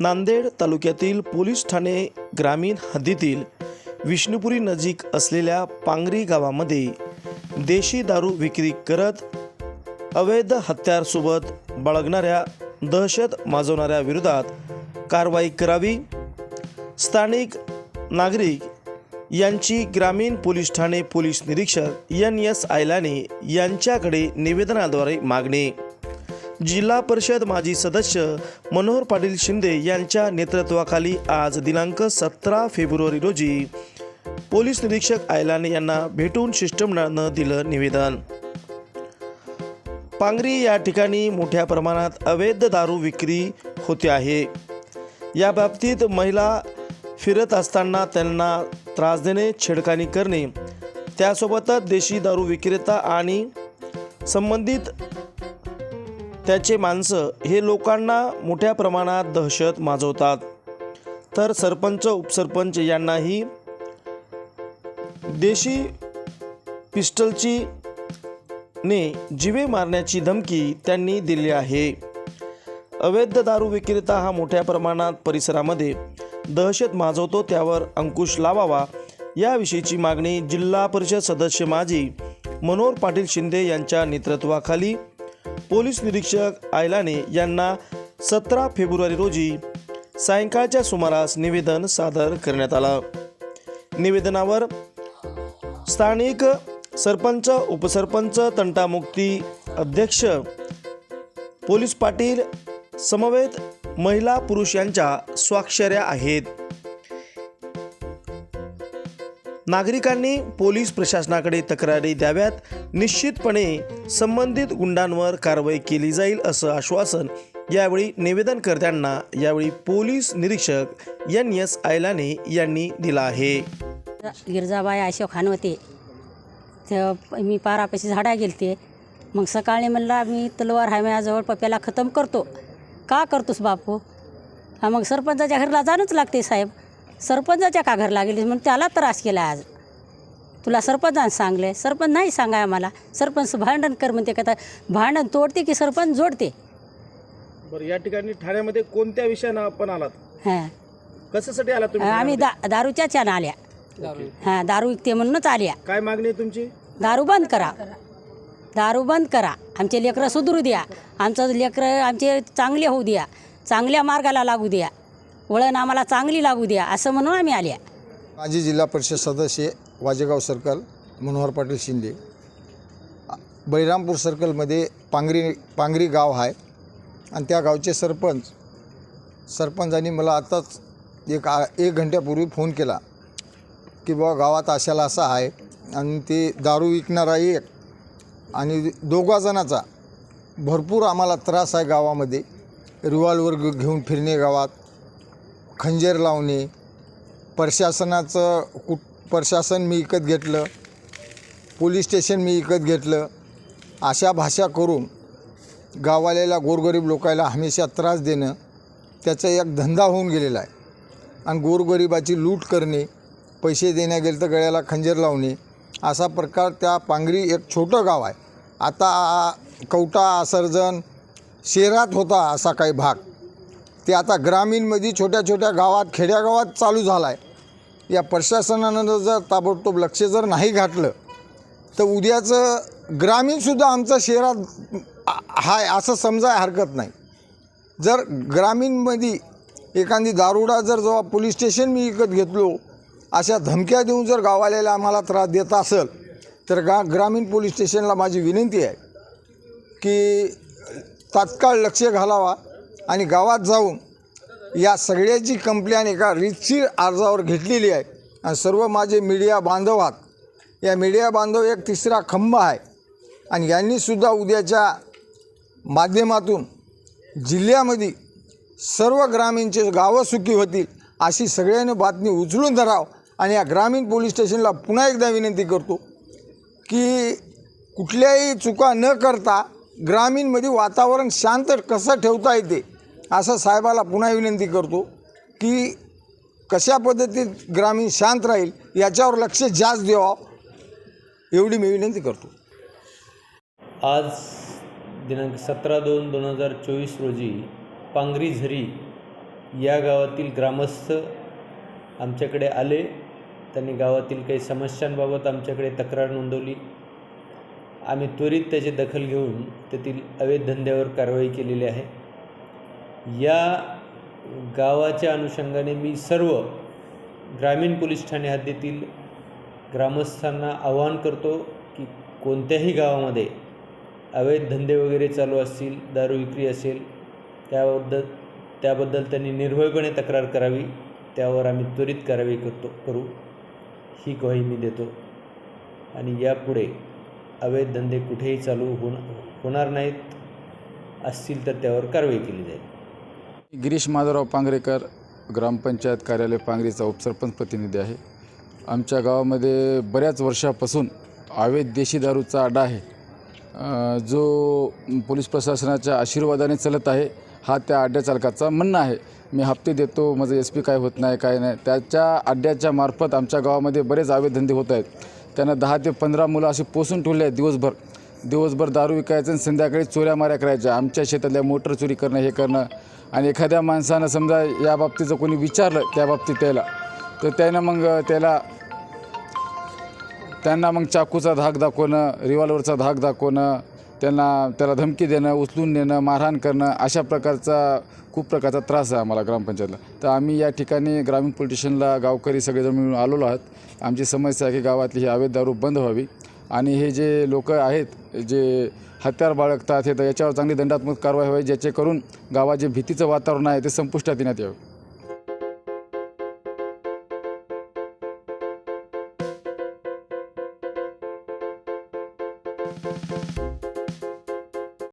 नांदेड तालुक्यातील पोलीस ठाणे ग्रामीण हद्दीतील विष्णुपुरी नजीक असलेल्या पांगरी गावामध्ये देशी दारू विक्री करत अवैध हत्यारसोबत बाळगणाऱ्या दहशत माजवणाऱ्या विरोधात कारवाई करावी. स्थानिक नागरिक यांची ग्रामीण पोलीस ठाणे पोलीस निरीक्षक एन एस आयलाने यांच्याकडे निवेदनाद्वारे मागणी जिल्हा परिषद माजी सदस्य मनोहर पाटील शिंदे यांच्या नेतृत्वाखाली आज दिनांक सतरा फेब्रुवारी रोजी पोलीस निरीक्षक आयलाने यांना भेटून शिष्टमंडळानं दिलं निवेदन. पांगरी या ठिकाणी मोठ्या प्रमाणात अवैध दारू विक्री होते आहे. या बाबतीत महिला फिरत असताना त्यांना त्रास देणे छेडखानी करणे त्यासोबतच देशी दारू विक्रेता आणि संबंधित त्याचे माणसं हे लोकांना मोठ्या प्रमाणात दहशत माजवतात. तर सरपंच उपसरपंच यांनाही देशी पिस्टलची ने जिवे मारण्याची धमकी त्यांनी दिली आहे. अवैध दारू विक्रेता हा मोठ्या प्रमाणात परिसरामध्ये दहशत माजवतो त्यावर अंकुश लावावा याविषयीची मागणी जिल्हा परिषद सदस्य माजी मनोहर पाटील शिंदे यांच्या नेतृत्वाखाली पोलीस निरीक्षक आयलाने यांना सतरा फेब्रुवारी रोजी सायंकाळच्या सुमारास निवेदन सादर करण्यात आलं. निवेदनावर स्थानिक सरपंच उपसरपंच तंटामुक्ती अध्यक्ष पोलीस पाटील समवेत महिला पुरुष यांच्या स्वाक्षऱ्या आहेत. नागरिकांनी पोलीस प्रशासनाकडे तक्रारी द्याव्यात. निश्चितपणे संबंधित गुंडांवर कारवाई केली जाईल असं आश्वासन यावेळी निवेदनकर्त्यांना यावेळी पोलीस निरीक्षक एन एस आयलाने यांनी दिला आहे. गिरजाबाई अशोक खान होते. तर मी पारापाशी झाडा गेलते. मग सकाळी म्हणला मी तलवार आहे माझ्याजवळ पप्याला खतम करतो. का करतोस बापू? हा मग सरपंचाच्या घरला जाणंच लागते साहेब. सरपंचाच्या का घरला गेली म्हणून त्याला त्रास केला आज. तुला सरपंचानं सांगले सरपंच नाही सांगाय आम्हाला. सरपंच भांडण कर म्हणते का भांडण तोडते की सरपंच जोडते? बरं या ठिकाणी ठाण्यामध्ये कोणत्या विषयानं आपण आलात? हां. कशासाठी आला तुम्ही आम्ही दा दारूच्या छान आल्या. हां दारू विकते म्हणूनच आल्या. काय मागणी आहे तुमची? दारू बंद करा. दारू बंद करा. आमचे लेकरं सुधरू द्या. आमचं लेकरं आमचे चांगले होऊ द्या. चांगल्या मार्गाला लागू द्या. वळण आम्हाला चांगली लागू द्या असं म्हणून आम्ही आल्या. माजी जिल्हा परिषद सदस्य वाजेगाव सर्कल मनोहर पाटील शिंदे. बळीरामपूर सर्कलमध्ये पांगरी पांगरी गाव आहे आणि त्या गावचे सरपंच सरपंचांनी मला आत्ताच एक आ एक घंट्यापूर्वी फोन केला की बाबा गावात अशाला असा आहे आणि ते दारू विकणारा एक आणि दोघा जणाचा भरपूर आम्हाला त्रास आहे गावामध्ये. रिव्हॉल्वर घेऊन फिरणे गावात. खंजीर लावणे प्रशासनाचं कुट प्रशासन मी विकत घेतलं पोलीस स्टेशन मी विकत घेतलं अशा भाषा करून गावालेल्या गोरगरीब लोकायला हमेशा त्रास देणं त्याचा एक धंदा होऊन गेलेला आहे. आणि गोरगरिबाची लूट करणे पैसे देण्या गेलं तर गळ्याला खंजीर लावणे असा प्रकार त्या पांगरी एक छोटं गाव आहे. आता कवटा आसर्जन शहरात होता असा काही भाग. ते आता ग्रामीणमध्ये छोट्या छोट्या गावात खेड्यागावात चालू झाला आहे या प्रशासनानं जर ताबडतोब लक्ष जर नाही घातलं तर उद्याचं ग्रामीणसुद्धा आमचं शहरात हाय असं समजाय हरकत नाही. जर ग्रामीणमध्ये एखादी दारुडा जर जेव्हा पोलीस स्टेशन मी विकत घेतलो अशा धमक्या देऊन जर गावाल्याला आम्हाला त्रास देत असेल तर गा ग्रामीण पोलीस स्टेशनला माझी विनंती आहे की तात्काळ लक्ष घालावा. आणि गावात जाऊन या सगळ्याची कंप्लेन एका रितशीर अर्जावर घेतलेली आहे. आणि सर्व माझे मीडिया बांधव आहात. या मीडिया बांधव एक तिसरा खंब आहे. आणि यांनीसुद्धा उद्याच्या माध्यमातून जिल्ह्यामध्ये सर्व ग्रामीणचे गावं सुखी होतील अशी सगळ्यांनी बातमी उचलून धराव. आणि या ग्रामीण पोलीस स्टेशनला पुन्हा एकदा विनंती करतो की कुठल्याही चुका न करता ग्रामीणमध्ये वातावरण शांत कसं ठेवता येते असं साहेबाला पुन्हा विनंती करतो की कशा पद्धतीत ग्रामीण शांत राहील याच्यावर लक्ष जास्त द्यावा एवढी मी विनंती करतो. आज दिनांक सतरा दोन दोन हजार चोवीस रोजी पांगरी झरी या गावातील ग्रामस्थ आमच्याकडे आले. त्यांनी गावातील काही समस्यांबाबत आमच्याकडे तक्रार नोंदवली. आम्ही त्वरित त्याची दखल घेऊन तेथील अवैध धंद्यावर कारवाई केलेली आहे. या गावाच्या अनुषंगाने मी सर्व ग्रामीण पोलीस ठाणे हद्दीतील ग्रामस्थांना आवाहन करतो की कोणत्याही गावामध्ये अवैध धंदे वगैरे चालू असतील दारू विक्री असेल त्याबद्दल त्याबद्दल त्यांनी निर्भयपणे तक्रार करावी त्यावर आम्ही त्वरित कारवाई करतो करू. ही ग्वाही मी देतो. आणि यापुढे अवैध धंदे कुठेही चालू होण होणार नाहीत असतील तर त्यावर कारवाई केली जाईल. गिरीश माधवराव पांगरेकर ग्रामपंचायत कार्यालय पांगरीचा उपसरपंच प्रतिनिधी आहे. आमच्या गावामध्ये बऱ्याच वर्षापासून अवैध देशी दारूचा अड्डा आहे. जो पोलीस प्रशासनाच्या आशीर्वादाने चालत आहे हा त्या अड्ड्या चालकाचा म्हणणं आहे. मी हप्ते देतो माझं एस पी काय होत नाही काय नाही. त्याच्या अड्ड्याच्या मार्फत आमच्या गावामध्ये बरेच अवैध धंदे होत आहेत. त्यांना दहा ते पंधरा मुलं अशी पोसून ठेवले आहेत दिवसभर. दिवसभर दारू विकायचं आणि संध्याकाळी चोऱ्या माऱ्या करायच्या. आमच्या शेतातल्या मोटर चोरी करणं हे करणं आणि एखाद्या माणसानं समजा या बाबतीत जर कोणी विचारलं त्या बाबतीत त्याला तर त्यानं मग त्याला त्यांना मग चाकूचा धाक दाखवणं रिव्हॉल्वरचा धाक दाखवणं त्यांना त्याला धमकी देणं उचलून नेणं मारहाण करणं अशा प्रकारचा खूप प्रकारचा त्रास आहे आम्हाला ग्रामपंचायतला. तर आम्ही या ठिकाणी ग्रामीण पोलीस स्टेशनला गावकरी सगळेजण मिळून आलेलो आहोत. आमची समस्या आहे की गावातली ही अवैध दारू बंद व्हावी. आणि हे जे लोक आहेत जे हत्यार बाळगतात हे तर याच्यावर चांगली दंडात्मक कारवाई व्हावी ज्याचे करून गावात जे भीतीचं वातावरण आहे ते संपुष्टात येण्यात यावं.